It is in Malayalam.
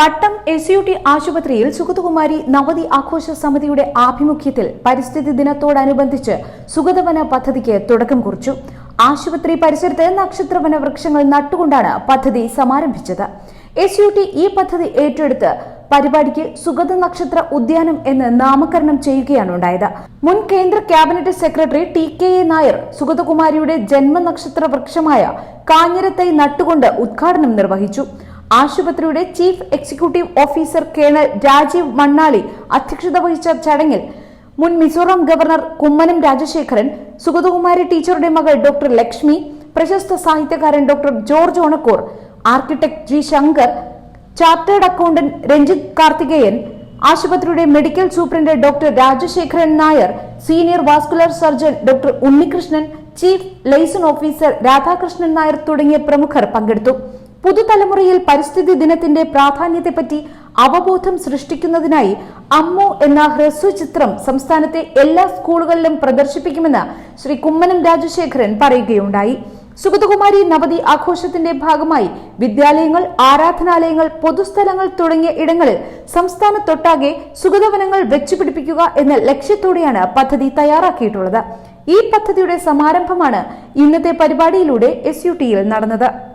പട്ടം എസ് യു ടി ആശുപത്രിയിൽ സുഗതകുമാരി നവതി ആഘോഷ സമിതിയുടെ ആഭിമുഖ്യത്തിൽ പരിസ്ഥിതി ദിനത്തോടനുബന്ധിച്ച് സുഗതവന പദ്ധതിക്ക് തുടക്കം കുറിച്ചു. ആശുപത്രി പരിസരത്ത് നക്ഷത്രവന വൃക്ഷങ്ങൾ നട്ടുകൊണ്ടാണ് പദ്ധതി സമാരംഭിച്ചത്. എസ് യു ടി ഈ പദ്ധതി ഏറ്റെടുത്ത് പരിപാടിക്ക് സുഗത നക്ഷത്ര ഉദ്യാനം എന്ന് നാമകരണം ചെയ്യുകയാണ് ഉണ്ടായത്. മുൻ കേന്ദ്ര cabinet secretary T K A Nair സുഗതകുമാരിയുടെ ജന്മനക്ഷത്ര വൃക്ഷമായ കാഞ്ഞിരത്തൈ നട്ടുകൊണ്ട് ഉദ്ഘാടനം നിർവഹിച്ചു. ആശുപത്രിയുടെ chief executive officer colonel Rajeev Mannali അധ്യക്ഷത വഹിച്ച ചടങ്ങിൽ മുൻ മിസോറാം ഗവർണർ കുമ്മനം രാജശേഖരൻ സുഗതകുമാരി ടീച്ചറുടെ മകൾ ഡോക്ടർ ലക്ഷ്മി പ്രശസ്ത സാഹിത്യകാരൻ doctor George Onakkur architect G Shankar chartered accountant Ranjith Karthikeyan ആശുപത്രിയുടെ medical superintendent doctor Rajasekharan Nair senior vascular surgeon doctor Unnikrishnan chief liaison officer Radhakrishnan Nair തുടങ്ങിയ പ്രമുഖർ പങ്കെടുത്തു. പുതുതലമുറയിൽ പരിസ്ഥിതി ദിനത്തിന്റെ പ്രാധാന്യത്തെപ്പറ്റി അവബോധം സൃഷ്ടിക്കുന്നതിനായി അമ്മു എന്ന ഹ്രസ്വചിത്രം സംസ്ഥാനത്തെ എല്ലാ സ്കൂളുകളിലും പ്രദർശിപ്പിക്കുമെന്ന് ശ്രീ കുമ്മനം രാജശേഖരൻ പറയുകയുണ്ടായി. സുഗതകുമാരി നവതി ആഘോഷത്തിന്റെ ഭാഗമായി വിദ്യാലയങ്ങൾ ആരാധനാലയങ്ങൾ പൊതുസ്ഥലങ്ങൾ തുടങ്ങിയ ഇടങ്ങളിൽ സംസ്ഥാനത്തൊട്ടാകെ സുഗതവനങ്ങൾ വെച്ചുപിടിപ്പിക്കുക എന്ന ലക്ഷ്യത്തോടെയാണ് പദ്ധതി തയ്യാറാക്കിയിട്ടുള്ളത്. ഈ പദ്ധതിയുടെ സമാരംഭമാണ് ഇന്നത്തെ പരിപാടിയിലൂടെ എസ് യു ടിയിൽ നടന്നത്.